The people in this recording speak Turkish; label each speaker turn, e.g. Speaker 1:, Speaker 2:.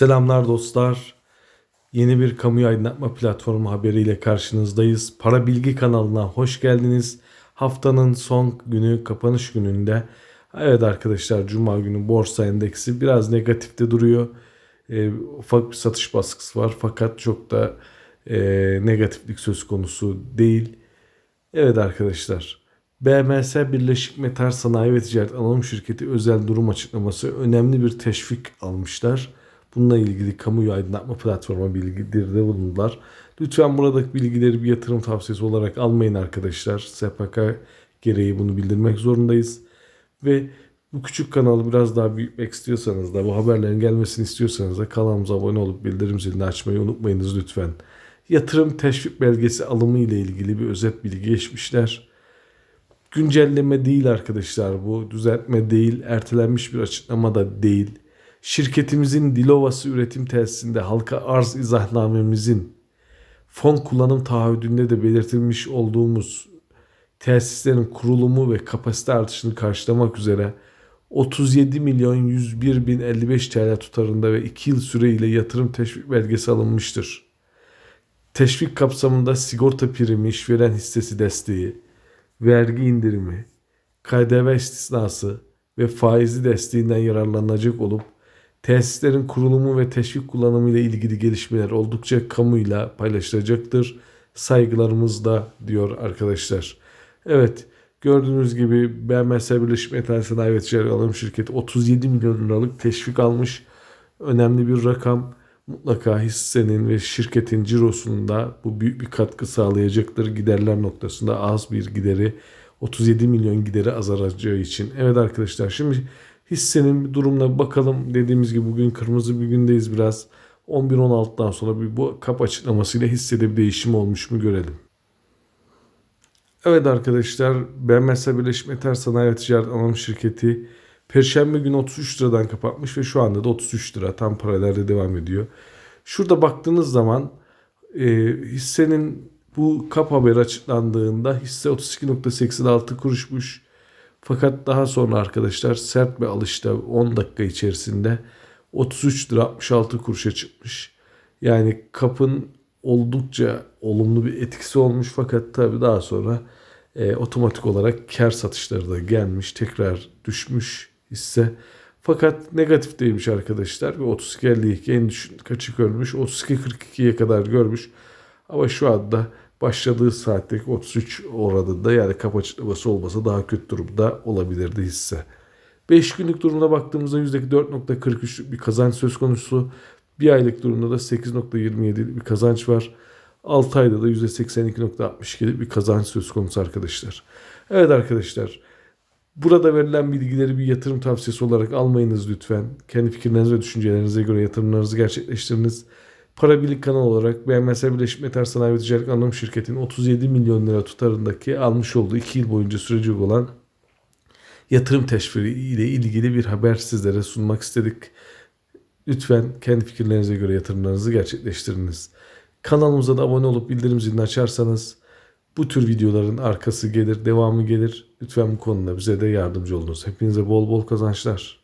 Speaker 1: Selamlar dostlar. Yeni bir kamuyu aydınlatma platformu haberiyle karşınızdayız. Para Bilgi kanalına hoş geldiniz. Haftanın son günü, kapanış gününde. Evet arkadaşlar Cuma günü borsa endeksi biraz negatifte duruyor. Ee, ufak bir satış baskısı var fakat çok da e, negatiflik söz konusu değil. Evet arkadaşlar. BMS Birleşik Metal Sanayi ve Ticaret Anonim Şirketi özel durum açıklaması önemli bir teşvik almışlar. Bununla ilgili kamuyu aydınlatma platforma bilgileri bulundular. Lütfen buradaki bilgileri bir yatırım tavsiyesi olarak almayın arkadaşlar. SPK gereği bunu bildirmek zorundayız. Ve bu küçük kanalı biraz daha büyütmek istiyorsanız da bu haberlerin gelmesini istiyorsanız da kanalımıza abone olup bildirim zilini açmayı unutmayınız lütfen. Yatırım teşvik belgesi alımı ile ilgili bir özet bilgi geçmişler. Güncelleme değil arkadaşlar bu. Düzeltme değil. Ertelenmiş bir açıklama da değil. Şirketimizin Dilovası üretim tesisinde halka arz izahnamemizin fon kullanım taahhüdünde de belirtilmiş olduğumuz tesislerin kurulumu ve kapasite artışını karşılamak üzere 37 milyon 101 bin 55 TL tutarında ve 2 yıl süreyle yatırım teşvik belgesi alınmıştır. Teşvik kapsamında sigorta primi, işveren hissesi desteği, vergi indirimi, KDV istisnası ve faizli desteğinden yararlanacak olup tesislerin kurulumu ve teşvik kullanımı ile ilgili gelişmeler oldukça kamuyla paylaşılacaktır. Saygılarımızla diyor arkadaşlar. Evet gördüğünüz gibi BMS Birleşik Metal Sanayi ve Ticaret Alım Şirketi 37 milyon liralık teşvik almış. Önemli bir rakam mutlaka hissenin ve şirketin cirosunda bu büyük bir katkı sağlayacaktır. Giderler noktasında az bir gideri 37 milyon gideri azalacağı için. Evet arkadaşlar şimdi hissenin durumuna bakalım. Dediğimiz gibi bugün kırmızı bir gündeyiz biraz. 11-16'dan sonra bir bu kap açıklamasıyla hissede bir değişim olmuş mu görelim. Evet arkadaşlar BMS Birleşik Metal Sanayi ve Ticaret Anonim Şirketi Perşembe günü 33 liradan kapatmış ve şu anda da 33 lira tam paralelde devam ediyor. Şurada baktığınız zaman e, hissenin bu kap haberi açıklandığında hisse 32.86 kuruşmuş. Fakat daha sonra arkadaşlar sert bir alışta 10 dakika içerisinde 33 lira 66 kuruşa çıkmış. Yani kapın oldukça olumlu bir etkisi olmuş fakat tabi daha sonra e, otomatik olarak kar satışları da gelmiş tekrar düşmüş hisse. Fakat negatif değilmiş arkadaşlar ve 32.52 en düşük kaçı görmüş 32.42'ye kadar görmüş ama şu anda başladığı saatteki 33 oranında yani kap açıklaması olmasa daha kötü durumda olabilirdi hisse. 5 günlük durumda baktığımızda %4.43'lük bir kazanç söz konusu. Bir aylık durumda da 8.27'lik bir kazanç var. 6 ayda da %82.62'lik bir kazanç söz konusu arkadaşlar. Evet arkadaşlar. Burada verilen bilgileri bir yatırım tavsiyesi olarak almayınız lütfen. Kendi fikirleriniz ve düşüncelerinize göre yatırımlarınızı gerçekleştiriniz. Para Birlik kanal olarak BMS Birleşik Metal Sanayi ve Ticaret Anonim Şirketi'nin 37 milyon lira tutarındaki almış olduğu 2 yıl boyunca sürecek olan yatırım teşviri ile ilgili bir haber sizlere sunmak istedik. Lütfen kendi fikirlerinize göre yatırımlarınızı gerçekleştiriniz. Kanalımıza da abone olup bildirim zilini açarsanız bu tür videoların arkası gelir, devamı gelir. Lütfen bu konuda bize de yardımcı olunuz. Hepinize bol bol kazançlar.